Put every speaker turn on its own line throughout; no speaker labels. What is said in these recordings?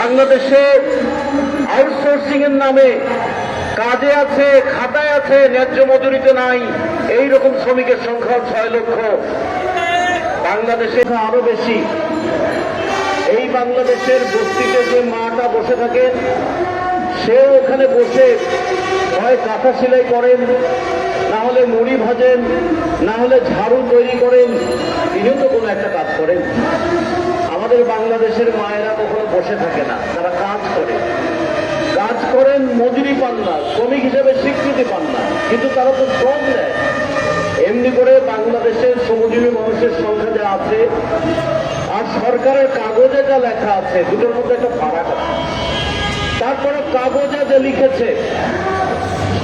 বাংলাদেশে আউটসোর্সিং এর নামে কাজে আছে, খাতায় আছে, ন্যায্য মজুরিতে নাই এই রকম শ্রমিকের সংখ্যা ছয় লক্ষ। বাংলাদেশে আরও বেশি। এই বাংলাদেশের বস্তিতে যে মাটা বসে থাকেন সেও ওখানে বসে হয় কাঁথা সেলাই করেন, না হলে মুড়ি ভাজেন, না হলে ঝাড়ু তৈরি করেন তিনিও তো কোনো একটা কাজ করেন। আমাদের বাংলাদেশের মায়েরা কখনো বসে থাকে না, তারা কাজ করে। কাজ করেন মজুরি পান না, শ্রমিক হিসেবে স্বীকৃতি পান না, কিন্তু তারা তো শ্রম দেয় এমনি করে বাংলাদেশের শ্রমজীবী মানুষের সংখ্যা যা আছে, আর সরকারের কাগজে যা লেখা আছে, দুটোর মধ্যে একটা ফারাক আছে। তারপরে কাগজে যে লিখেছে,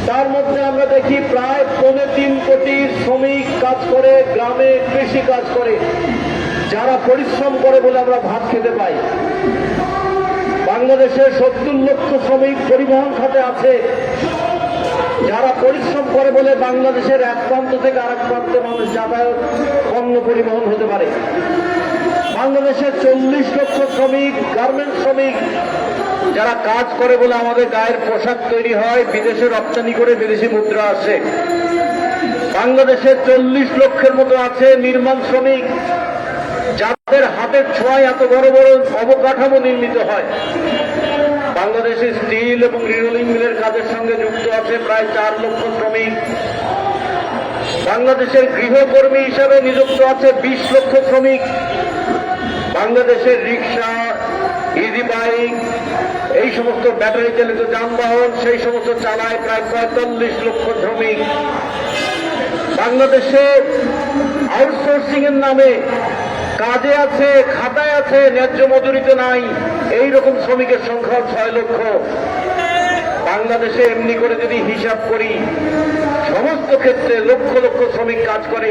তার মধ্যে আমরা দেখি প্রায় পৌনে তিন কোটি শ্রমিক কাজ করে, গ্রামে কৃষি কাজ করে। যারা পরিশ্রম করে বলে আমরা ভাত খেতে পাই বাংলাদেশের সত্তর লক্ষ শ্রমিক পরিবহন খাতে আছে। যারা পরিশ্রম করে বলে বাংলাদেশের এক প্রান্ত থেকে আরেক প্রান্তে মানুষ যাতায়াত পণ্য পরিবহন হতে পারে। বাংলাদেশের চল্লিশ লক্ষ শ্রমিক গার্মেন্ট শ্রমিক, যারা কাজ করে বলে আমাদের গায়ের পোশাক তৈরি হয়, বিদেশে রপ্তানি করে বিদেশি মুদ্রা আসে। বাংলাদেশের চল্লিশ লক্ষের মতো আছে নির্মাণ শ্রমিক যাদের হাতের ছোঁয়ায় এত বড় বড় অবকাঠামো নির্মিত হয়। বাংলাদেশে স্টিল এবং রিরোলিং মিলের কাজের সঙ্গে যুক্ত আছে প্রায় চার লক্ষ শ্রমিক। বাংলাদেশের গৃহকর্মী হিসাবে নিযুক্ত আছে বিশ লক্ষ শ্রমিক। বাংলাদেশের রিক্সা, ইজি বাইক, এই সমস্ত ব্যাটারি চালিত যানবাহন, সেই সমস্ত চালায় প্রায় পঁয়তাল্লিশ লক্ষ শ্রমিক। বাংলাদেশে আউটসোর্সিং এর নামে কাজে আছে, খাতায় আছে, ন্যায্য মজুরিতে নাই। এই রকম শ্রমিকের সংখ্যা ছয় লক্ষ। বাংলাদেশে এমনি করে যদি হিসাব করি, সমস্ত ক্ষেত্রে লক্ষ লক্ষ শ্রমিক কাজ করে।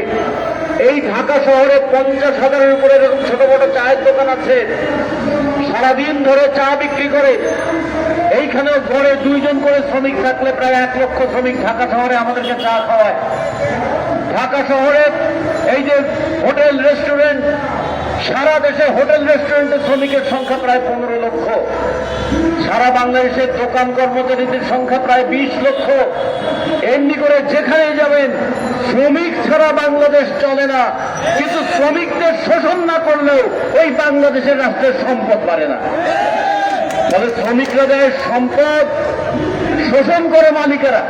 এই ঢাকা শহরে পঞ্চাশ হাজারের উপরে এরকম ছোট বড় চায়ের দোকান আছে। সারাদিন ধরে চা বিক্রি করে। এইখানেও ঘরে দুইজন করে শ্রমিক থাকলে প্রায় এক লক্ষ শ্রমিক ঢাকা শহরে আমাদেরকে চা খাওয়ায়। ঢাকা শহরে এই যে হোটেল, রেস্টুরেন্ট সারা দেশে হোটেল রেস্টুরেন্টের শ্রমিকের সংখ্যা প্রায় পনেরো লক্ষ। সারা বাংলাদেশের দোকান কর্মচারীদের সংখ্যা প্রায় বিশ লক্ষ। এমনি করে যেখানে যাবেন, শ্রমিক ছাড়া বাংলাদেশ চলে না। কিন্তু শ্রমিকদের শোষণ না করলেও ওই বাংলাদেশের রাষ্ট্রের সম্পদ পারে না। তবে শ্রমিকরা দেয় সম্পদ, শোষণ করে মালিকেরা।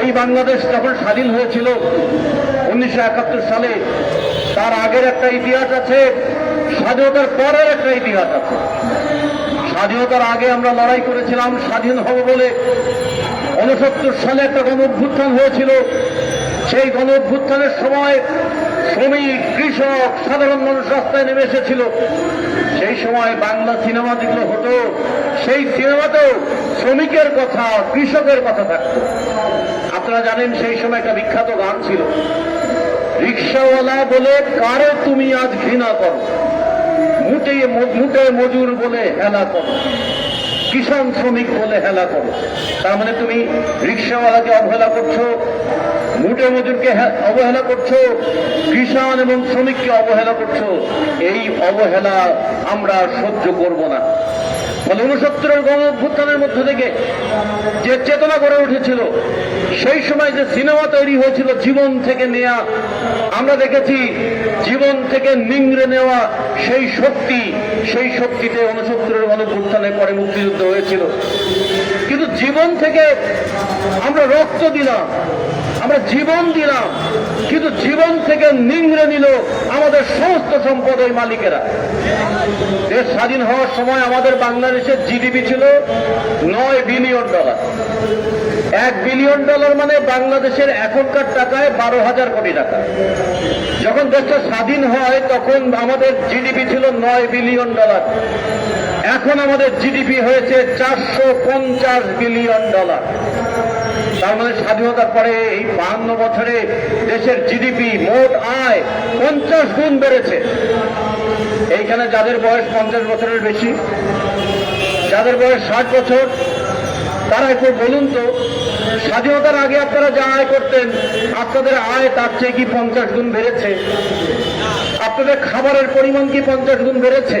এই বাংলাদেশ যখন স্বাধীন হয়েছিল, উনিশশো একাত্তর সালে তার আগের একটা ইতিহাস আছে, স্বাধীনতার পরের একটা ইতিহাস আছে। স্বাধীনতার আগে আমরা লড়াই করেছিলাম, স্বাধীন হব বলে উনসত্তর সালে একটা গণ অভ্যুত্থান হয়েছিল। সেই গণ অভ্যুত্থানের সময় শ্রমিক, কৃষক, সাধারণ মানুষ রাস্তায় নেমে এসেছিল। সেই সময় বাংলা সিনেমা যেগুলো হতো, সেই সিনেমাতেও শ্রমিকের কথা, কৃষকের কথা থাকতো। আপনারা জানেন সেই সময় একটা বিখ্যাত গান ছিল। রিক্সাওয়ালা বলে, কারে তুমি আজ ঘৃণা করো? মুটে মুটে মজুর বলে হেলা করো। কিষাণ শ্রমিক বলে হেলা করো। তার মানে তুমি রিক্সাওয়ালাকে অবহেলা করছ, মুটে মজুরকে অবহেলা করছ, কিষাণ এবং শ্রমিককে অবহেলা করছ। এই অবহেলা আমরা সহ্য করব না। ফলে গণ অভ্যুত্থানের মধ্য থেকে যে চেতনা গড়ে উঠেছিল, সেই সময় যে সিনেমা তৈরি হয়েছিল জীবন থেকে নেয়া, আমরা দেখেছি জীবন থেকে নিংড়ে নেওয়া সেই শক্তি, সেই শক্তিতে উনসত্তরের গণ অভ্যুত্থানের পরে মুক্তিযুদ্ধ হয়েছিল। কিন্তু জীবন থেকে আমরা রক্ত দিলাম। আমরা জীবন দিলাম, কিন্তু জীবন থেকে নিংড়ে নিল আমাদের সমস্ত সম্পদ ওই মালিকেরা। দেশ স্বাধীন হওয়ার সময় আমাদের বাংলাদেশের জিডিপি ছিল নয় বিলিয়ন ডলার। এক বিলিয়ন ডলার মানে বাংলাদেশের এখনকার টাকায় বারো হাজার কোটি টাকা। যখন দেশটা স্বাধীন হয়, তখন আমাদের জিডিপি ছিল নয় বিলিয়ন ডলার। এখন আমাদের জিডিপি হয়েছে চারশো পঞ্চাশ বিলিয়ন ডলার। তার মানে স্বাধীনতার পরে এই বাহান্ন বছরে দেশের জিডিপি মোট আয় পঞ্চাশ গুণ বেড়েছে। এইখানে যাদের বয়স পঞ্চাশ বছরের বেশি, যাদের বয়স ষাট বছর, তারা একটু বলুন তো, স্বাধীনতার আগে আপনারা যা আয় করতেন, আপনাদের আয় তার চেয়ে কি পঞ্চাশ গুণ বেড়েছে? আপনাদের খাবারের পরিমাণ কি পঞ্চাশ গুণ বেড়েছে?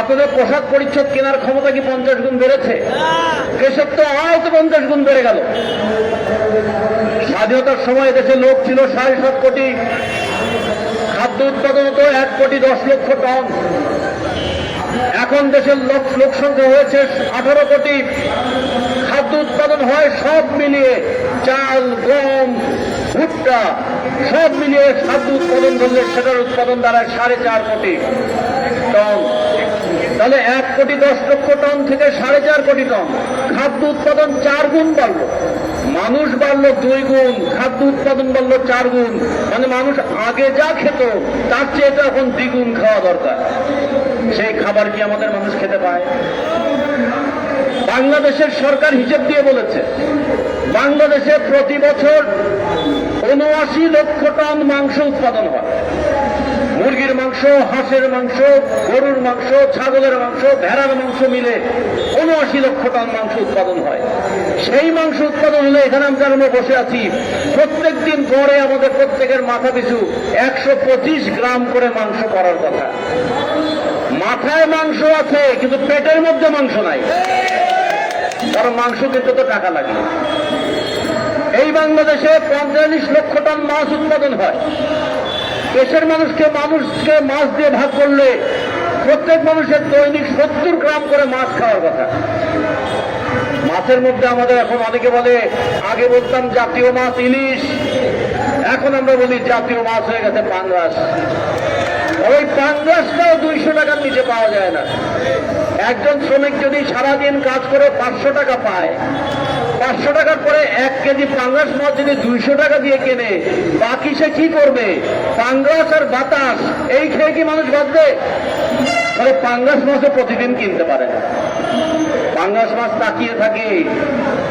আপনাদের পোশাক পরিচ্ছদ কেনার ক্ষমতা কি পঞ্চাশ গুণ বেড়েছে? দেশের তো তো পঞ্চাশ গুণ বেড়ে গেল। স্বাধীনতার সময় দেশে লোক ছিল সাড়ে সাত কোটি। খাদ্য উৎপাদন হতো এক কোটি দশ লক্ষ টন। এখন দেশের লোক লোক সংখ্যা হয়েছে আঠারো কোটি। খাদ্য উৎপাদন হয় সব মিলিয়ে চাল, গম, ভুট্টা, সব মিলিয়ে খাদ্য উৎপাদন করলে সেটার উৎপাদন দাঁড়ায় সাড়ে চার কোটি টন। তাহলে এক কোটি দশ লক্ষ টন থেকে সাড়ে চার কোটি টন খাদ্য উৎপাদন চার গুণ বাড়লো। মানুষ বাড়লো দুই গুণ, খাদ্য উৎপাদন বাড়লো চার গুণ। মানে মানুষ আগে যা খেত, তার চেয়ে তো এখন দ্বিগুণ খাওয়া দরকার। সেই খাবার কি আমাদের মানুষ খেতে পায়? বাংলাদেশের সরকার হিসেব দিয়ে বলেছে, বাংলাদেশে প্রতি বছর উনআশি লক্ষ টন মাংস উৎপাদন হয়। মুরগির মাংস, হাঁসের মাংস, গরুর মাংস, ছাগলের মাংস, ভেড়ার মাংস মিলে উনআশি লক্ষ টন মাংস উৎপাদন হয়। সেই মাংস উৎপাদন হলে এখানে আমরা আমরা বসে আছি। প্রত্যেক দিন গড়ে আমাদের প্রত্যেকের মাথা পিছু একশো পঁচিশ গ্রাম করে মাংস করার কথা। মাথায় মাংস আছে, কিন্তু পেটের মধ্যে মাংস নাই। কারণ মাংস কিন্তু তো টাকা লাগে। এই বাংলাদেশে পঞ্চাশ লক্ষ টন মাছ উৎপাদন হয়। দেশের মানুষকে মানুষকে মাছ দিয়ে ভাগ করলে প্রত্যেক মানুষের দৈনিক সত্তর গ্রাম করে মাছ খাওয়ার কথা। মাছের মধ্যে আমাদের এখন অনেকে বলে, আগে বলতাম জাতীয় মাছ ইলিশ, এখন আমরা বলি জাতীয় মাছ হয়ে গেছে পাঙ্গাস ওই পাঙ্গাসটাও দুইশো টাকার নিচে পাওয়া যায় না। একজন শ্রমিক যদি সারাদিন কাজ করে পাঁচশো টাকা পায় পাঁচশো টাকার পরে এক কেজি পাঙ্গাস মাছ যদি দুইশো টাকা দিয়ে কেনে, বাকি সে কি করবে? পাঙ্গাস আর বাতাস, এই খেয়ে কি মানুষ বাঁচবে? তাহলে পাঙ্গাস মাছও প্রতিদিন কিনতে পারে না। পাঙ্গাস মাছ তাকিয়ে থাকে,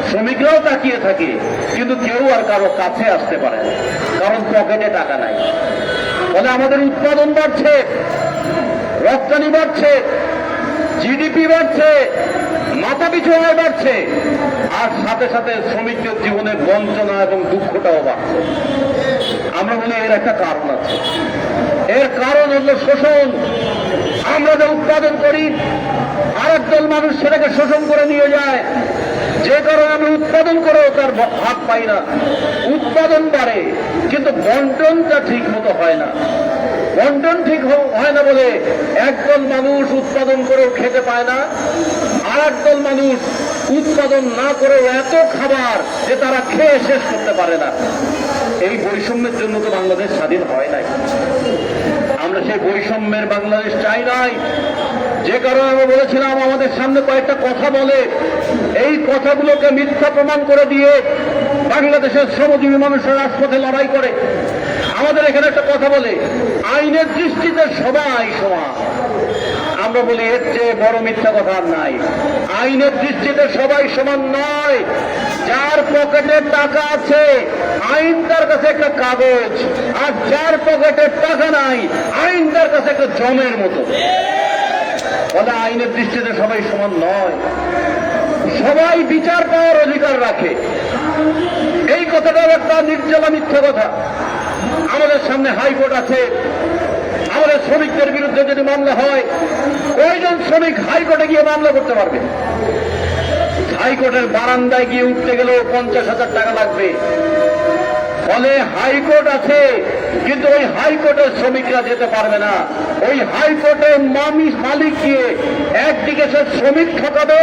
শ্রমিকরাও তাকিয়ে থাকে, কিন্তু কেউ আর কারও কাছে আসতে পারে না, কারণ পকেটে টাকা নাই। ফলে আমাদের উৎপাদন বাড়ছে, রপ্তানি বাড়ছে জিডিপি বাড়ছে মাথা পিছু আয় বাড়ছে, আর সাথে সাথে শ্রমিকদের জীবনে বঞ্চনা এবং দুঃখটাও বাড়ছে। আমরা বলি এর একটা কারণ আছে। এর কারণ হলো শোষণ। আমরা যে উৎপাদন করি আর একদল মানুষ সেটাকে শোষণ করে নিয়ে যায়। যে কারণে আমি উৎপাদন করেও তার ভাগ পাই না। উৎপাদন বাড়ে, কিন্তু বন্টনটা ঠিক মতো হয় না। বন্টন ঠিক হয় না বলে একদল মানুষ উৎপাদন করেও খেতে পায় না আর একদল মানুষ উৎপাদন না করেও এত খাবার যে তারা খেয়ে শেষ করতে পারে না। এই বৈষম্যের জন্য তো বাংলাদেশ স্বাধীন হয় নাই। আমরা সেই বৈষম্যের বাংলাদেশ চাই নাই। যে কারণে আমরা বলেছিলাম, আমাদের সামনে কয়েকটা কথা বলে, এই কথাগুলোকে মিথ্যা প্রমাণ করে দিয়ে বাংলাদেশের শ্রমজীবী মানুষের রাজপথে লড়াই করে। আমাদের এখানে একটা কথা বলে আইনের দৃষ্টিতে সবাই সমান। আমরা বলি, এর চেয়ে বড় মিথ্যা কথা আর নাই। আইনের দৃষ্টিতে সবাই সমান নয়। যার পকেটে টাকা আছে, আইন তার কাছে একটা কাগজ। আর যার পকেটে টাকা নাই, আইন তার কাছে একটা জমের মতো। ফলে আইনের দৃষ্টিতে সবাই সমান নয়। সবাই বিচার পাওয়ার অধিকার রাখে। এই কথাটাও একটা নির্জলা মিথ্যা কথা। আমাদের সামনে হাইকোর্ট আছে। আমাদের শ্রমিকদের বিরুদ্ধে যদি মামলা হয়, কয়জন শ্রমিক হাইকোর্টে গিয়ে মামলা করতে পারবে? হাইকোর্টের বারান্দায় গিয়ে উঠতে গেলেও পঞ্চাশ হাজার টাকা লাগবে। ফলে হাইকোর্ট আছে, কিন্তু ওই হাইকোর্টের শ্রমিকরা যেতে পারবে না। ওই হাইকোর্টের মালিক গিয়ে একদিকে সে শ্রমিক ঠকাবে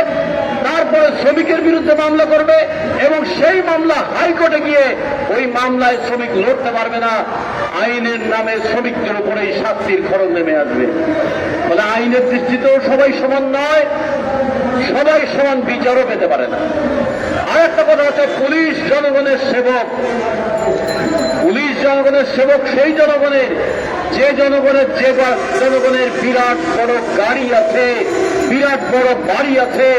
তারপরে শ্রমিকের বিরুদ্ধে মামলা করবে এবং সেই মামলা হাইকোর্টে গিয়ে ওই মামলায় শ্রমিক লড়তে পারবে না। আইনের নামে শ্রমিকদের উপরেই শাস্তির খরচ নেমে আসবে। ফলে আইনের দৃষ্টিতেও সবাই সমান নয়, সবাই সমান বিচারও পেতে পারে না। আর একটা কথা হচ্ছে, পুলিশ জনগণের সেবক। পুলিশ জনগণের সেবক সেই জনগণের, যে জনগণের যে জনগণের বিরাট বড় গাড়ি আছে বিরাট বড় বাড়ি আছে,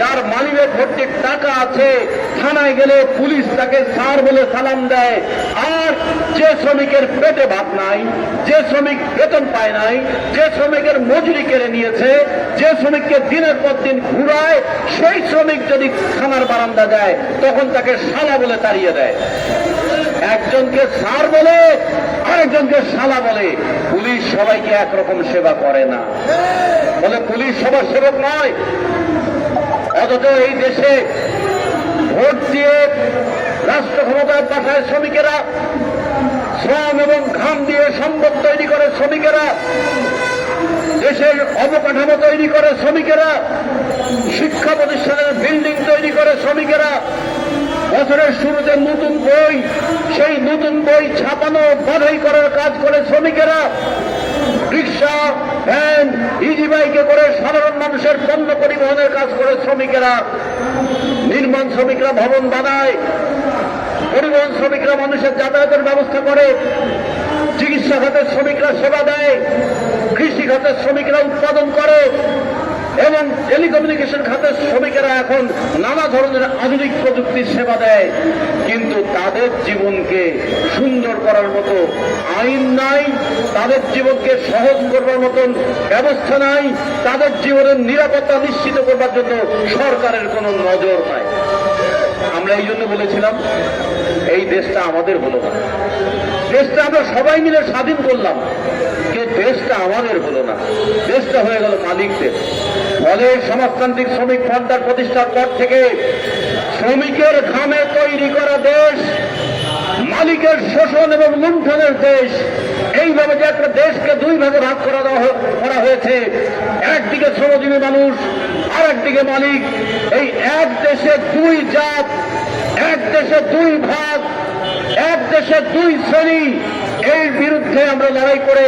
যার মালিকের ভর্তি টাকা আছে, থানায় গেলে পুলিশ তাকে সার বলে সালাম দেয়। আর যে শ্রমিকের পেটে ভাত নাই, যে শ্রমিক বেতন পায় নাই, যে শ্রমিকের মজুরি কেড়ে নিয়েছে, যে শ্রমিককে দিনের পর দিন ঘুরায়, সেই শ্রমিক যদি থানার বারান্দা যায় তখন তাকে সালা বলে তাড়িয়ে দেয়। একজনকে স্যার বলে আরেকজনকে শালা বলে, পুলিশ সবাইকে একরকম সেবা করে না। বলে, পুলিশ সবার সেবক নয়। অথচ এই দেশে ভোট দিয়ে রাষ্ট্র ক্ষমতায় পাঠায় শ্রমিকেরা। শ্রম এবং ঘাম দিয়ে সম্পদ তৈরি করে শ্রমিকেরা। দেশের অবকাঠামো তৈরি করে শ্রমিকেরা। শিক্ষা প্রতিষ্ঠানের বিল্ডিং তৈরি করে শ্রমিকেরা। বছরের শুরুতে নতুন বই, সেই নতুন বই ছাপানো, বাধাই করার কাজ করে শ্রমিকেরা। রিক্সা, ভ্যান ইজি বাইকে করে সাধারণ মানুষের পণ্য পরিবহনের কাজ করে শ্রমিকেরা। নির্মাণ শ্রমিকরা ভবন বানায়, পরিবহন শ্রমিকরা মানুষের যাতায়াতের ব্যবস্থা করে, চিকিৎসা খাতের শ্রমিকরা সেবা দেয়, কৃষি খাতের শ্রমিকরা উৎপাদন করে। এবং টেলিকমিউনিকেশন খাতের শ্রমিকেরা এখন নানা ধরনের আধুনিক প্রযুক্তির সেবা দেয়। কিন্তু তাদের জীবনকে সুন্দর করার মতো আইন নাই, তাদের জীবনকে সহজ করবার মতন ব্যবস্থা নাই, তাদের জীবনের নিরাপত্তা নিশ্চিত করবার জন্য সরকারের কোনো নজর নাই। আমরা এই জন্য বলেছিলাম, এই দেশটা আমাদের হলো না। দেশটা আমরা সবাই মিলে স্বাধীন করলাম, কিন্তু দেশটা আমাদের হলো না। দেশটা হয়ে গেল মালিকদের। ফলে সমাজতান্ত্রিক শ্রমিক ফ্রন্টার প্রতিষ্ঠার পর থেকে শ্রমিকের ঘামে তৈরি করা দেশ, মালিকের শোষণ এবং লুণ্ঠনের দেশ, এইভাবে যে একটা দেশকে দুই ভাগে ভাগ করা করা হয়েছে। একদিকে শ্রমজীবী মানুষ আর একদিকে মালিক। এই এক দেশে দুই জাত, এক দেশে দুই ভাগ, এক দেশে দুই শ্রেণি, এর বিরুদ্ধে আমরা লড়াই করে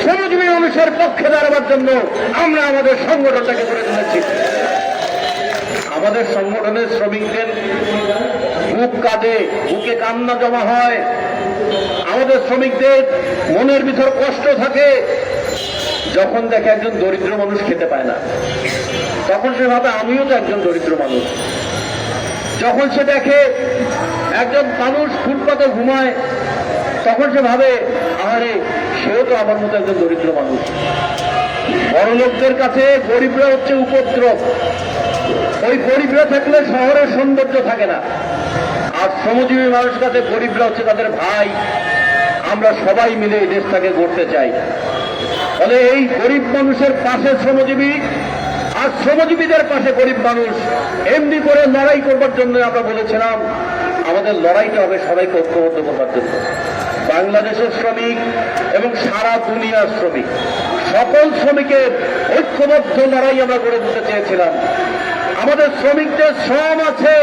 শ্রমজীবী মানুষের পক্ষে দাঁড়াবার জন্য আমরা আমাদের সংগঠনটাকে করে তুলেছি। আমাদের সংগঠনের শ্রমিকদের বুক কাঁদে বুকে কান্না জমা হয়। আমাদের শ্রমিকদের মনের ভিতর কষ্ট থাকে। যখন দেখে একজন দরিদ্র মানুষ খেতে পায় না, তখন সে ভাবে, আমিও তো একজন দরিদ্র মানুষ। যখন সে দেখে একজন মানুষ ফুটপাতে ঘুমায়, তখন সে ভাবে আরে সেও তো আমার মতো একজন দরিদ্র মানুষ। বড় লোকদের কাছে গরিবরা হচ্ছে উপদ্রব। ওই গরিবরা থাকলে শহরের সৌন্দর্য থাকে না। আর শ্রমজীবী মানুষ কাছে গরিবরা হচ্ছে তাদের ভাই। আমরা সবাই মিলে এই দেশটাকে গড়তে চাই। ফলে এই গরিব মানুষের পাশে শ্রমজীবী আর শ্রমজীবীদের পাশে গরিব মানুষ, এমনি করে লড়াই করবার জন্য আমরা বলেছিলাম, আমাদের লড়াইটা হবে সবাইকে ঐক্যবদ্ধ করবার জন্য। বাংলাদেশের শ্রমিক এবং সারা দুনিয়ার শ্রমিক। সকল শ্রমিকের ঐক্যবদ্ধ লড়াই আমরা গড়ে দিতে চেয়েছিলাম। আমাদের শ্রমিকদের শ্রম আছে,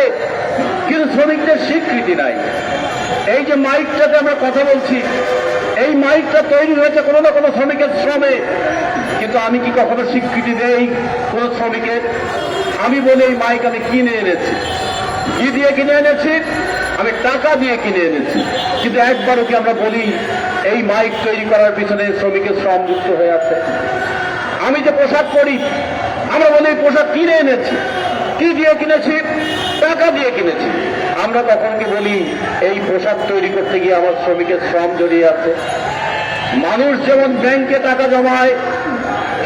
কিন্তু শ্রমিকদের স্বীকৃতি নাই। এই যে মাইকটাতে আমরা কথা বলছি, এই মাইকটা তৈরি হয়েছে কোনো না কোনো শ্রমিকের শ্রমে। কিন্তু আমি কি কখনো স্বীকৃতি দেই কোনো শ্রমিকের? আমি বলি, এই মাইক আমি কিনে এনেছি। কি দিয়ে কিনে এনেছি? আমি টাকা দিয়ে কিনে এনেছি। কিন্তু একবারও কি আমরা বলি, এই মাইক তৈরি করার পিছনে শ্রমিকের শ্রম যুক্ত হয়ে আছে? আমি যে পোশাক পরি, আমরা বলি পোশাক কিনে এনেছি। কি দিয়ে কিনেছি? টাকা দিয়ে কিনেছি। আমরা তখন কি বলি, এই পোশাক তৈরি করতে গিয়ে আমার শ্রমিকের শ্রম জড়িয়ে আছে। মানুষ যেমন ব্যাংকে টাকা জমায়,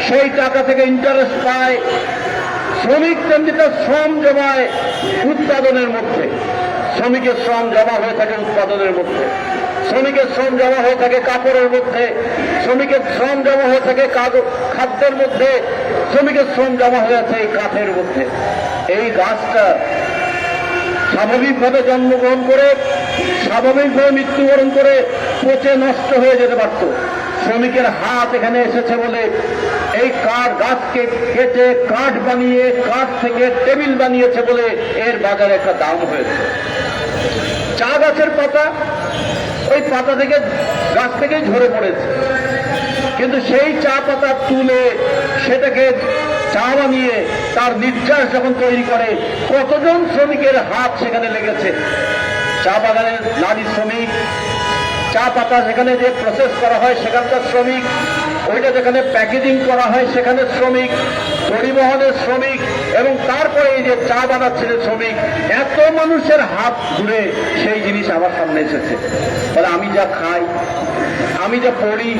সেই টাকা থেকে ইন্টারেস্ট পায়। শ্রমিক তার শ্রম জমায় উৎপাদনের মধ্যে। শ্রমিকের শ্রম জমা হয়ে থাকে উৎপাদনের মধ্যে। শ্রমিকের শ্রম জমা হয়ে থাকে কাপড়ের মধ্যে। শ্রমিকের শ্রম জমা হয়ে থাকে খাদ্যের মধ্যে। শ্রমিকের শ্রম জমা হয়ে আছে এই কাঠের মধ্যে। এই গাছটা স্বাভাবিকভাবে জন্মগ্রহণ করে, স্বাভাবিকভাবে মৃত্যুবরণ করে পচে নষ্ট হয়ে যেতে পারত। শ্রমিকের হাত এখানে এসেছে বলে এই কাঠ গাছকে কেটে কাঠ বানিয়ে, কাঠ থেকে টেবিল বানিয়েছে বলে এর বাজারে একটা দাম হয়েছে। চা গাছের পাতা, ওই পাতা থেকে গাছ থেকেই ঝরে পড়েছে। কিন্তু সেই চা পাতা তুলে সেটাকে চা বানিয়ে তার নির্যাস যখন তৈরি করে, কতজন শ্রমিকের হাত সেখানে লেগেছে? চা বাগানের নারী শ্রমিক, চা পাতা যেখানে যে প্রসেস করা হয় সেখানকার শ্রমিক, ওইটা যেখানে প্যাকেজিং করা হয় সেখানে শ্রমিক, পরিবহনের শ্রমিক এবং তারপরে এই যে চা বানাচ্ছে যে শ্রমিক, এত মানুষের হাত ঘুরে সেই জিনিস আমার সামনে এসেছে। ফলে আমি যা খাই, আমি যা পড়ি,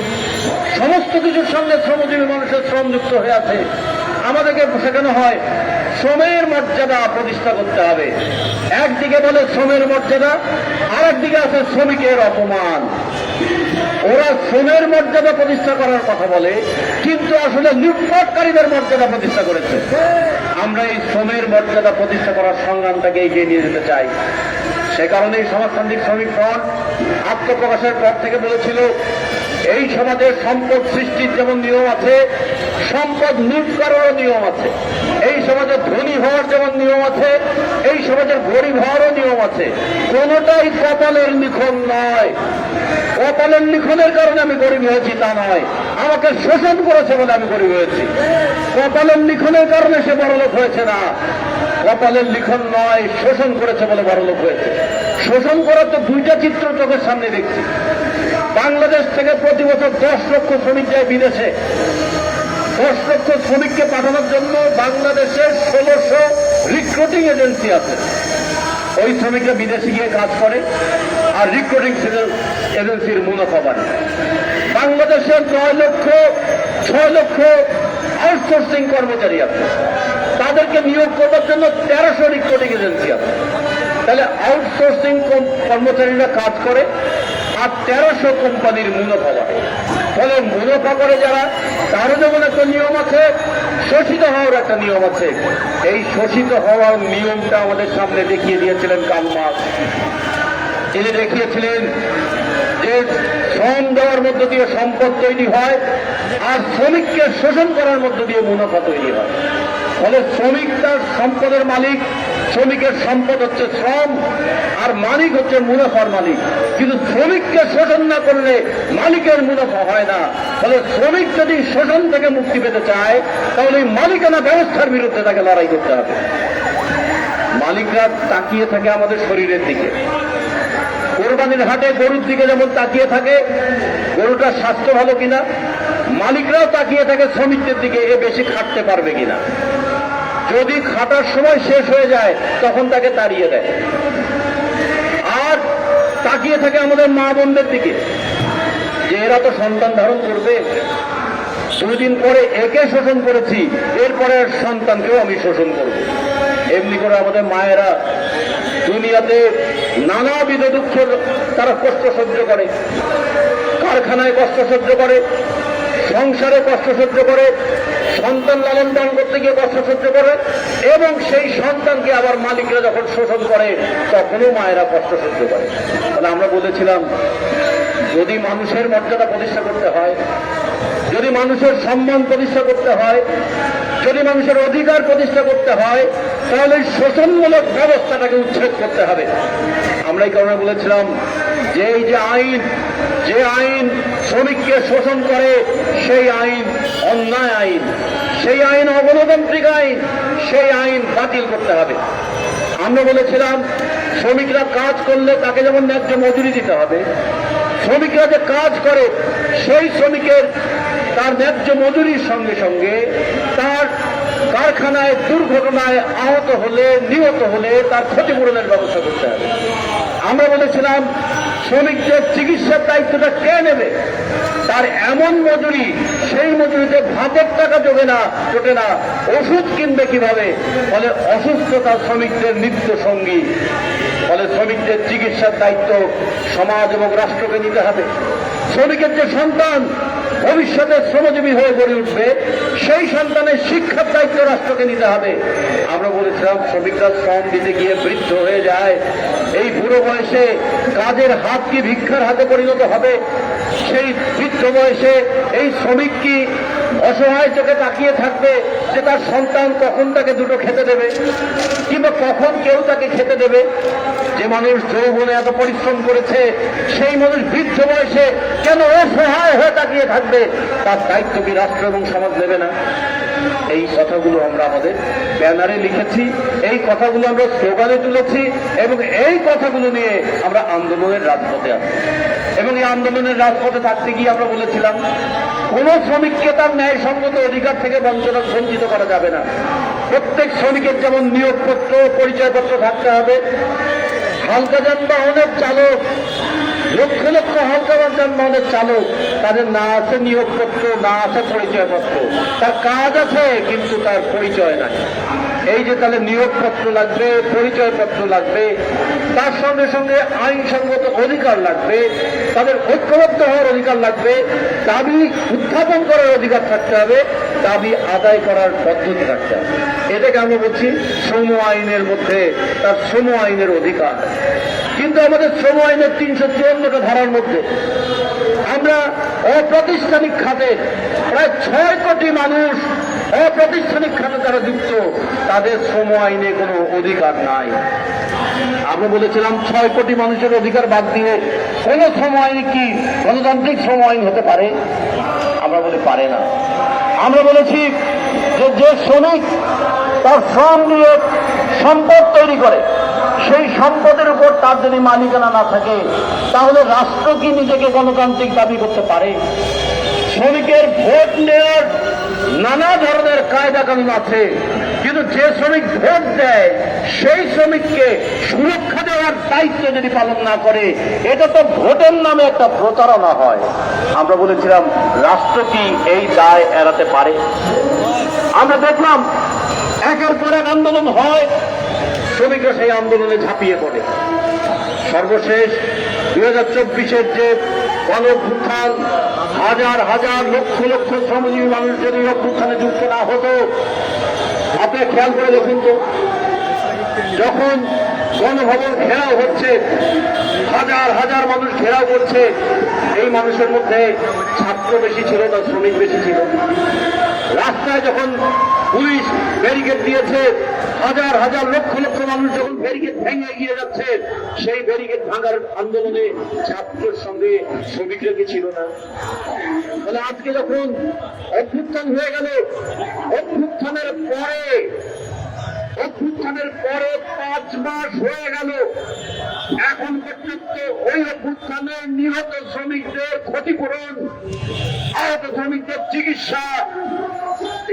সমস্ত কিছুর সঙ্গে শ্রমজীবী মানুষের শ্রম যুক্ত হয়ে আছে। আমাদেরকে শেখানো হয়, শ্রমের মর্যাদা প্রতিষ্ঠা করতে হবে। একদিকে বলে শ্রমের মর্যাদা আর একদিকে আছে শ্রমিকের অপমান। ওরা শ্রমের মর্যাদা প্রতিষ্ঠা করার কথা বলে, কিন্তু আসলে লুটপাটকারীদের মর্যাদা প্রতিষ্ঠা করেছে। আমরা এই শ্রমের মর্যাদা প্রতিষ্ঠা করার সংগ্রামটাকে এগিয়ে নিয়ে যেতে চাই। সে কারণেই সমাজতান্ত্রিক শ্রমিক ফ্রন্ট আত্মপ্রকাশের পর থেকে বলেছিল এই সমাজে সম্পদ সৃষ্টির যেমন নিয়ম আছে, সম্পদ লুট করারও নিয়ম আছে। এই সমাজে ধনী হওয়ার যেমন নিয়ম আছে, এই সমাজের গরিব হওয়ারও নিয়ম আছে। কোনোটাই কপালের লিখন নয়। কপালের লিখনের কারণে আমি গরিব হয়েছি, তা নয়। আমাকে শোষণ করেছে বলে আমি গরিব হয়েছি। কপালের লিখনের কারণে সে বড়লোক হয়েছে না। কপালের লিখন নয়, শোষণ করেছে বলে বড়লোক হয়েছে। শোষণ করার তো দুইটা চিত্র চোখের সামনে দেখছি। বাংলাদেশ থেকে প্রতি বছর দশ লক্ষ শ্রমিক যায় বিদেশে। দশ লক্ষ শ্রমিককে পাঠানোর জন্য বাংলাদেশের ষোলোশো রিক্রুটিং এজেন্সি আছে। ওই শ্রমিকরা বিদেশে গিয়ে কাজ করে আর রিক্রুটিং এজেন্সির মুনাফা বাড়ে। বাংলাদেশের নয় লক্ষ, ছয় লক্ষ আউটসোর্সিং কর্মচারী আছে। তাদেরকে নিয়োগ করবার জন্য তেরোশো রিক্রুটিং এজেন্সি আছে। তাহলে আউটসোর্সিং কর্মচারীরা কাজ করে আর তেরোশো কোম্পানির মুনাফা বাড়ে ফলে মুনাফা করে যারা, তারও যেমন একটা নিয়ম আছে, শোষিত হওয়ার একটা নিয়ম আছে। এই শোষিত হওয়ার নিয়মটা আমাদের সামনে দেখিয়ে দিয়েছিলেন কালমাস। তিনি দেখিয়েছিলেন যে শ্রম দেওয়ার মধ্য দিয়ে সম্পদ তৈরি হয়, আর শ্রমিককে শোষণ করার মধ্য দিয়ে মুনাফা তৈরি হয়। ফলে শ্রমিক তার সম্পদের মালিক, শ্রমিকের সম্পদ হচ্ছে শ্রম, আর মালিক হচ্ছে মুনাফার মালিক। কিন্তু শ্রমিককে শোষণ না করলে মালিকের মুনাফা হয় না। ফলে শ্রমিক যদি শোষণ থেকে মুক্তি পেতে চায়, তাহলে এই মালিকানা ব্যবস্থার বিরুদ্ধে তাকে লড়াই করতে হবে। মালিকরা তাকিয়ে থাকে আমাদের শরীরের দিকে। কোরবানির হাটে গরুর দিকে যেমন তাকিয়ে থাকে গরুটার স্বাস্থ্য ভালো কিনা, মালিকরাও তাকিয়ে থাকে শ্রমিকদের দিকে এ বেশি খাটতে পারবে কিনা। যদি খাটার সময় শেষ হয়ে যায়, তখন তাকে তাড়িয়ে দেয়। আর তাকিয়ে থাকে আমাদের মা বোনদের দিকে, যে এরা তো সন্তান ধারণ করবে। দুদিন পরে একে শোষণ করেছি, এরপরে সন্তানকেও আমি শোষণ করব। এমনি করে আমাদের মায়েরা দুনিয়াতে নানাবিধ দুঃখ তারা কষ্ট সহ্য করে। কারখানায় কষ্ট সহ্য করে, সংসারে কষ্ট সহ্য করে, সন্তান লালন পালন করতে গিয়ে কষ্ট সহ্য করে এবং সেই সন্তানকে আবার মালিকরা যখন শোষণ করে, তখনও মায়েরা কষ্ট সহ্য করে। তাহলে আমরা বলেছিলাম, যদি মানুষের মর্যাদা প্রতিষ্ঠা করতে হয় যদি মানুষের সম্মান প্রতিষ্ঠা করতে হয়, যদি মানুষের অধিকার প্রতিষ্ঠা করতে হয়, তাহলে শোষণমূলক ব্যবস্থাটাকে উচ্ছেদ করতে হবে। আমরা এই কারণে বলেছিলাম যে এই যে আইন যে আইন শ্রমিককে শোষণ করে, সেই আইন অন্যায় আইন, সেই আইন অগণতান্ত্রিক আইন, সেই আইন বাতিল করতে হবে। আমরা বলেছিলাম, শ্রমিকরা কাজ করলে তাকে যেমন ন্যায্য মজুরি দিতে হবে শ্রমিকরা যে কাজ করে, সেই শ্রমিকের তার ন্যায্য মজুরির সঙ্গে সঙ্গে তার কারখানায় দুর্ঘটনায় আহত হলে, নিহত হলে তার ক্ষতিপূরণের ব্যবস্থা করতে হবে। আমরা বলেছিলাম, শ্রমিকদের চিকিৎসার দায়িত্বটা কে নেবে? তার এমন মজুরি, সেই মজুরিতে ভাতের টাকা জোগে না, জোটে না। ওষুধ কিনবে কীভাবে? ফলে অসুস্থতা শ্রমিকদের নিত্য সঙ্গী ফলে শ্রমিকদের চিকিৎসার দায়িত্ব সমাজ এবং রাষ্ট্রকে নিতে হবে। শ্রমিকের যে সন্তান ভবিষ্যতে শ্রমজীবী হয়ে গড়ে উঠবে, সেই সন্তানের শিক্ষার দায়িত্ব রাষ্ট্রকে নিতে হবে। আমরা বলেছিলাম, শ্রমিকরা শ্রম দিতে গিয়ে বৃদ্ধ হয়ে যায়। এই বুড়ো বয়সে কাজের হাত কি ভিক্ষার হাতে পরিণত হবে? সেই বৃদ্ধ বয়সে এই শ্রমিক কি অসহায় চোখে তাকিয়ে থাকবে যে তার সন্তান কখন তাকে দুটো খেতে দেবে, কিংবা কখন কেউ তাকে খেতে দেবে। যে মানুষ যৌবনে এত পরিশ্রম করেছে, সেই মানুষ বৃদ্ধ বয়সে কেন অসহায় হয়ে তাকিয়ে থাকবে, তার দায়িত্ব কি রাষ্ট্র এবং সমাজ দেবে না? এই কথাগুলো আমরা আমাদের ব্যানারে লিখেছি, এই কথাগুলো আমরা স্লোগানে তুলেছি এবং এই কথাগুলো নিয়ে আমরা আন্দোলনের রাজপথে আছি। এবং এই আন্দোলনের রাজপথে থাকতে গিয়ে আমরা বলেছিলাম, কোন শ্রমিককে তার ন্যায় ন্যায়সঙ্গত অধিকার থেকে বঞ্চনা বঞ্চিত করা যাবে না। প্রত্যেক শ্রমিকের যেমন নিয়োগপত্র, পরিচয়পত্র থাকতে হবে, হালকা যানবাহনের চালক লক্ষ লক্ষ হালকাবান যানবাহনের চালক, তাদের না আছে নিয়োগপত্র, না আছে পরিচয়পত্র। তার কাজ আছে, কিন্তু তার পরিচয় নাই। এই যে তাহলে নিয়োগপত্র লাগবে, পরিচয়পত্র লাগবে, তার সঙ্গে সঙ্গে আইনসঙ্গত অধিকার লাগবে, তাদের ঐক্যবদ্ধ হওয়ার অধিকার লাগবে, দাবি উত্থাপন করার অধিকার থাকতে হবে, দাবি আদায় করার পদ্ধতি থাকতে হবে। এটাকে আমরা বলছি শ্রম আইনের মধ্যে তার শ্রম আইনের অধিকার। কিন্তু আমাদের শ্রম আইনের তিনশো চুয়ান্নটা ধারার মধ্যে আমরা অপ্রাতিষ্ঠানিক খাতে প্রায় ছয় কোটি মানুষ অপ্রাতিষ্ঠানিক খাতে যারা যুক্ত, তাদের শ্রম আইনে কোনো অধিকার নাই। আমরা বলেছিলাম ছয় কোটি মানুষের অধিকার বাদ দিয়ে কোন শ্রম আইন কি গণতান্ত্রিক শ্রম আইন হতে পারে? আমরা বলি পারে না। আমরা বলেছি যে যে শ্রমিক তার শ্রম দিয়ে সম্পদ তৈরি করে। সেই সম্পদের উপর তার যদি মালিকানা না থাকে, তাহলে রাষ্ট্র কি নিজেকে গণতান্ত্রিক দাবি করতে পারে? শ্রমিকের ভোট নেওয়ার নানা ধরনের কায়দা কানুন আছে, কিন্তু যে শ্রমিক ভোট দেয়, সেই শ্রমিককে সুরক্ষা দেওয়ার দায়িত্ব যদি পালন না করে, এটা তো ভোটের নামে একটা প্রতারণা হয়। আমরা বলেছিলাম, রাষ্ট্র কি এই দায় এড়াতে পারে? আমরা দেখলাম একের পর এক আন্দোলন হয়, শ্রমিকরা সেই আন্দোলনে ঝাঁপিয়ে পড়ে। সর্বশেষ দুই হাজার চব্বিশের যে গণ অভ্যুত্থান হাজার হাজার লক্ষ লক্ষ শ্রমজীবী মানুষ যদি অভ্যুত্থানে যুক্ত না হতো, আপনি খেয়াল করে দেখুন তো, যখন গণভবন ঘেরাও হচ্ছে, হাজার হাজার মানুষ ঘেরাও করছে, এই মানুষের মধ্যে ছাত্র বেশি ছিল না, শ্রমিক বেশি ছিল। রাস্তায় যখন পুলিশ ব্যারিকেড দিয়েছে। হাজার হাজার লক্ষ লক্ষ মানুষ যখন ব্যারিকেড ভেঙে এগিয়ে যাচ্ছে, সেই ব্যারিকেড ভাঙার আন্দোলনে ছাত্রের সঙ্গে শ্রমিকরা কি ছিল না? তাহলে আজকে যখন অভ্যুত্থান হয়ে গেল, অভ্যুত্থানের পরে অভ্যুত্থানের পরে পাঁচ মাস হয়ে গেল। এখন পর্যন্ত ওই অভ্যুত্থানে নিহত শ্রমিকদের ক্ষতিপূরণ, আহত শ্রমিকদের চিকিৎসা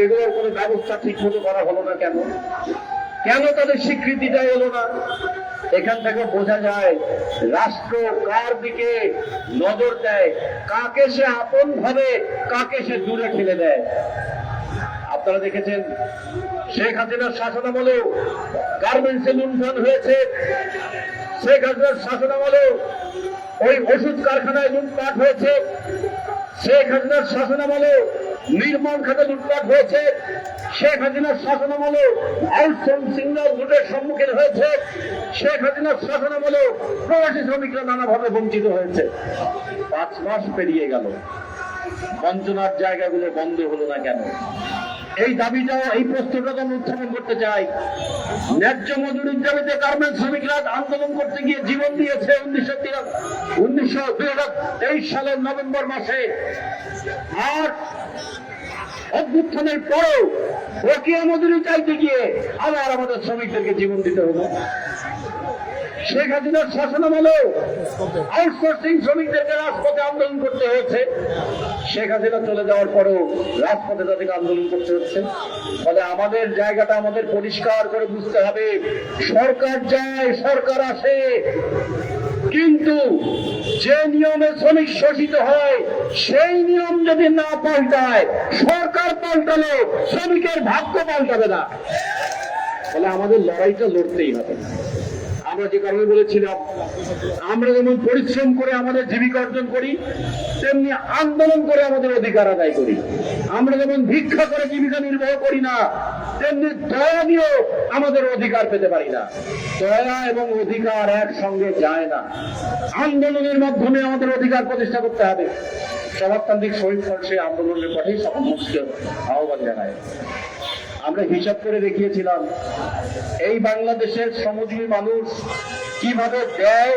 এগুলোর কোনো ব্যবস্থা ঠিক মতো করা হলো না কেন? কেন তাদের স্বীকৃতিটা এলো না? এখান থেকে বোঝা যায়, রাষ্ট্র কার দিকে নজর দেয়, কাকে সে আপন ভাবে, কাকে সে দূরে ঠেলে দেয়। আপনারা দেখেছেন, শেখ হাসিনার শাসনামলেও গার্মেন্টসে লুণ্ঠন হয়েছে। শেখ হাসিনার শাসনামলেও ওই ওষুধ কারখানায় লুটপাট হয়েছে। শেখ হাসিনার শাসনামলে নির্মাণ খাতে লুটপাট হয়েছে। শেখ হাসিনার শাসনামলে সিগন্যাল লুটের সম্মুখীন হয়েছে। শেখ হাসিনার শাসনামলে প্রবাসী শ্রমিকরা নানাভাবে বঞ্চিত হয়েছে। পাঁচ মাস পেরিয়ে গেল। বঞ্চনার জায়গাগুলো বন্ধ হলো না কেন? এই দাবিটাও এই প্রশ্নটা আমি উত্থাপন করতে চাই। ন্যায্য মজুরির দাবিতে গার্মেন্ট শ্রমিকরা আন্দোলন করতে গিয়ে জীবন দিয়েছে উনিশশো উনিশশো সালের নভেম্বর মাসে। আর অভ্যুত্থানের পরেও প্রক্রিয়া মজুরি চাইতে গিয়ে আবার আমাদের শ্রমিকদেরকে জীবন দিতে হলো শেখ হাসিনার শাসনামলেও আউটসোর্সিং শ্রমিকদেরকে রাজপথে আন্দোলন করতে হয়েছে। শেখ হাসিনা চলে যাওয়ার পরেও রাজপথে তাদেরকে আন্দোলন করতে হচ্ছে। ফলে আমাদের জায়গাটা আমাদের পরিষ্কার করে বুঝতে হবে, সরকার যায়, সরকার আসে। কিন্তু যে নিয়মে শ্রমিক শোষিত হয়, সেই নিয়ম যদি না পাল্টায়, সরকার পাল্টালে শ্রমিকের ভাগ্য পাল্টাবে না। ফলে আমাদের লড়াইটা লড়তেই হবে। আমরা যে কারণে বলেছিলাম, আমরা যেমন পরিশ্রম করে আমাদের জীবিকা অর্জন করি, তেমনি আন্দোলন করে আমাদের অধিকার আদায় করি। আমরা যেমন ভিক্ষা করে জীবিকা নির্বাহ করি না, তেমনি দয়া দিয়েও আমাদের অধিকার পেতে পারি না। দয়া এবং অধিকার একসঙ্গে যায় না। আন্দোলনের মাধ্যমে আমাদের অধিকার প্রতিষ্ঠা করতে হবে। সমাজতান্ত্রিক ফ্রন্ট সেই আন্দোলনের পথেই সকল মানুষকে আহ্বান জানায়। আমরা হিসাব করে দেখিয়েছিলাম, এই বাংলাদেশের শ্রমজীবী মানুষ কীভাবে দেয়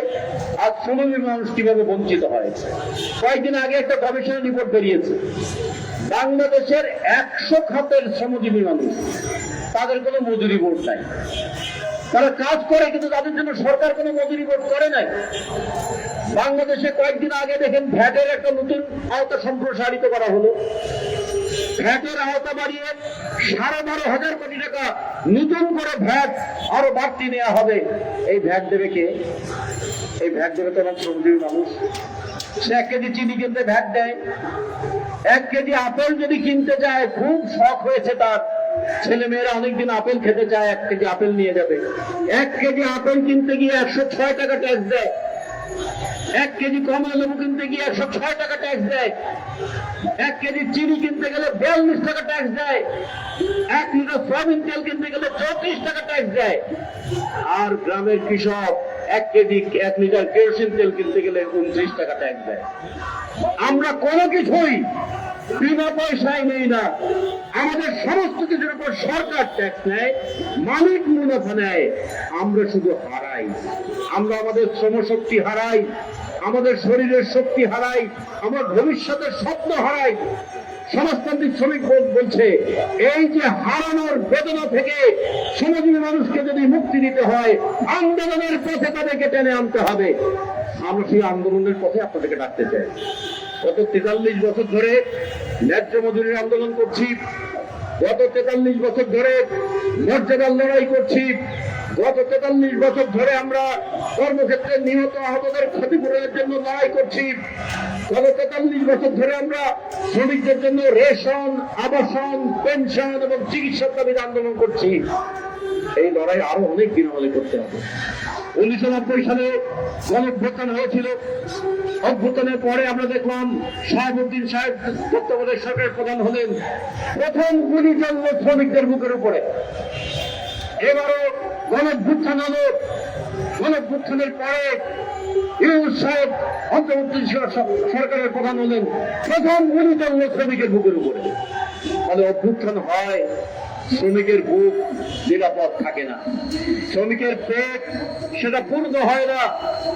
আর শ্রমজীবী মানুষ কীভাবে বঞ্চিত হয়। কয়েকদিন আগে একটা গবেষণা রিপোর্ট বেরিয়েছে, বাংলাদেশের একশো খাতের শ্রমজীবী মানুষ, তাদের কোনো মজুরি বোর্ড নাই। তারা কাজ করে কিন্তু তাদের জন্য সরকার কোনো মজুরি বোর্ড করে নাই। বাংলাদেশে কয়েকদিন আগে দেখেন ভ্যাটের একটা নতুন আওতা সম্প্রসারিত করা হলো। ভ্যাটের আওতা বাড়িয়ে সাড়ে বারো হাজার কোটি টাকা নতুন করে ভ্যাট আরও বাড়তি নেওয়া হবে। এই ভ্যাট দেবে কে? এই ভ্যাট দেবে তো আমার শ্রমজীবী মানুষ। সে এক কেজি চিনি কিনতে ভ্যাট দেয়। এক কেজি আপেল যদি কিনতে চায় খুব শখ হয়েছে তার। ছেলে মেয়েরা অনেকদিন আপেল খেতে চায়, এক কেজি আপেল নিয়ে যাবে। এক কেজি আপেল কিনতে গিয়ে একশো ছয় টাকা ট্যাক্স দেয়। এক কেজি কমলা লেবু কিনতে গিয়ে একশো ছয় টাকা ট্যাক্স দেয়। এক কেজি চিনি কিনতে গেলে বিয়াল্লিশ টাকা ট্যাক্স দেয়। এক লিটার সয়াবিন তেল কিনতে গেলে চৌত্রিশ টাকা ট্যাক্স দেয়। আর গ্রামের কৃষক এক কেজি, এক লিটার কেরোসিন তেল কিনতে গেলে উনত্রিশ টাকা ট্যাক্স দেয়। আমরা কোনো কিছুই বিনা পয়সায় নেই না। আমাদের সমস্ত কিছুর উপর সরকার ট্যাক্স নেয়, মালিক মুনাফা নেয়। আমরা শুধু হারাই। আমরা আমাদের শ্রমশক্তি হারাই, আমাদের শরীরের শক্তি হারাই, আমার ভবিষ্যতের স্বপ্ন হারাই। সমাজতান্ত্রিক শ্রমিক বোর্ড বলছে, এই যে হারানোর বেদনা থেকে শ্রমজীবী মানুষকে যদি মুক্তি দিতে হয়, আন্দোলনের পথে তাদেরকে টেনে আনতে হবে। আমরা সেই আন্দোলনের পথে আপনাদেরকে ডাকতে চাই। গত তেতাল্লিশ বছর ধরে ন্যায্য মজুরির আন্দোলন করছি। গত তেতাল্লিশ বছর ধরে মর্যাদার লড়াই করছি। গত তেতাল্লিশ বছর ধরে আমরা কর্মক্ষেত্রে নিহত আহতদের ক্ষতিপূরণের জন্য লড়াই করছি। গত তেতাল্লিশ বছর ধরে আমরা শ্রমিকদের জন্য রেশন, আবাসন, পেনশন এবং চিকিৎসার দাবিতে আন্দোলন করছি। এই লড়াই আরও অনেক দিন আমাদের করতে হবে। উনিশশো নব্বই সালে গণভ্যুত্থান হয়েছিল। অভ্যুত্থানের পরে আমরা দেখলাম শাহাবুদ্দিন সাহেব তত্ত্বাবধায়ক সরকারের প্রধান হলেন। প্রথম গুলি চলল শ্রমিকদের বুকের উপরে। এবারও গণভ্যুত্থান হলো। গণভ্যুত্থানের পরে ইউনুস সাহেব অন্তর্বর্তী সরকারের প্রধান হলেন। প্রথম গুলি চলল শ্রমিকের বুকের উপরে। মানে অভ্যুত্থান হয়। শ্রমিকের বুক নিরাপদ থাকে না। শ্রমিকের পেট সেটা পূর্ণ হয় না।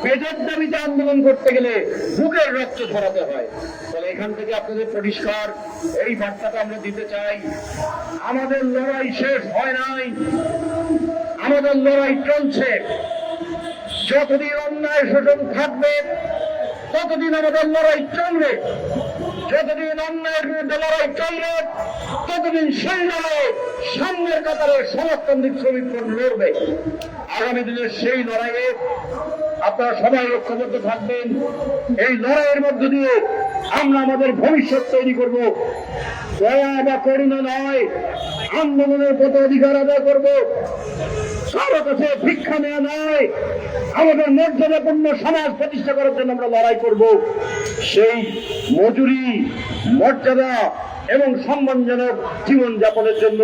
পেটের দাবিতে আন্দোলন করতে গেলে বুকের রক্ত ছড়াতে হয়। তাহলে এখান থেকে আপনাদের পরিষ্কার এই বার্তাটা আমরা দিতে চাই। আমাদের লড়াই শেষ হয় নাই। আমাদের লড়াই চলছে। যতদিন অন্যায় শোষণ থাকবে, ততদিন আমাদের লড়াই চলবে। যতদিন অন্যায়ের বিরুদ্ধে লড়াই চলবে, ততদিন সেই লড়াই সামনের কাতারে সমাজতান্ত্রিক শ্রমিকগণ লড়বে। আগামী দিনের সেই লড়াইয়ে আপনারা সবাই ঐক্যবদ্ধ থাকবেন। এই লড়াইয়ের মধ্য দিয়ে আমরা আমাদের ভবিষ্যৎ তৈরি করব। দয়া বা করুণা নয়, আন্দোলনের পথ অধিকার আদায় করব। কারও কাছে ভিক্ষা নেওয়া নয় আমাদের মর্যাদাপূর্ণ সমাজ প্রতিষ্ঠা করার জন্য আমরা লড়াই করব। সেই মজুরি, মর্যাদা এবং সম্মানজনক জীবনযাপনের জন্য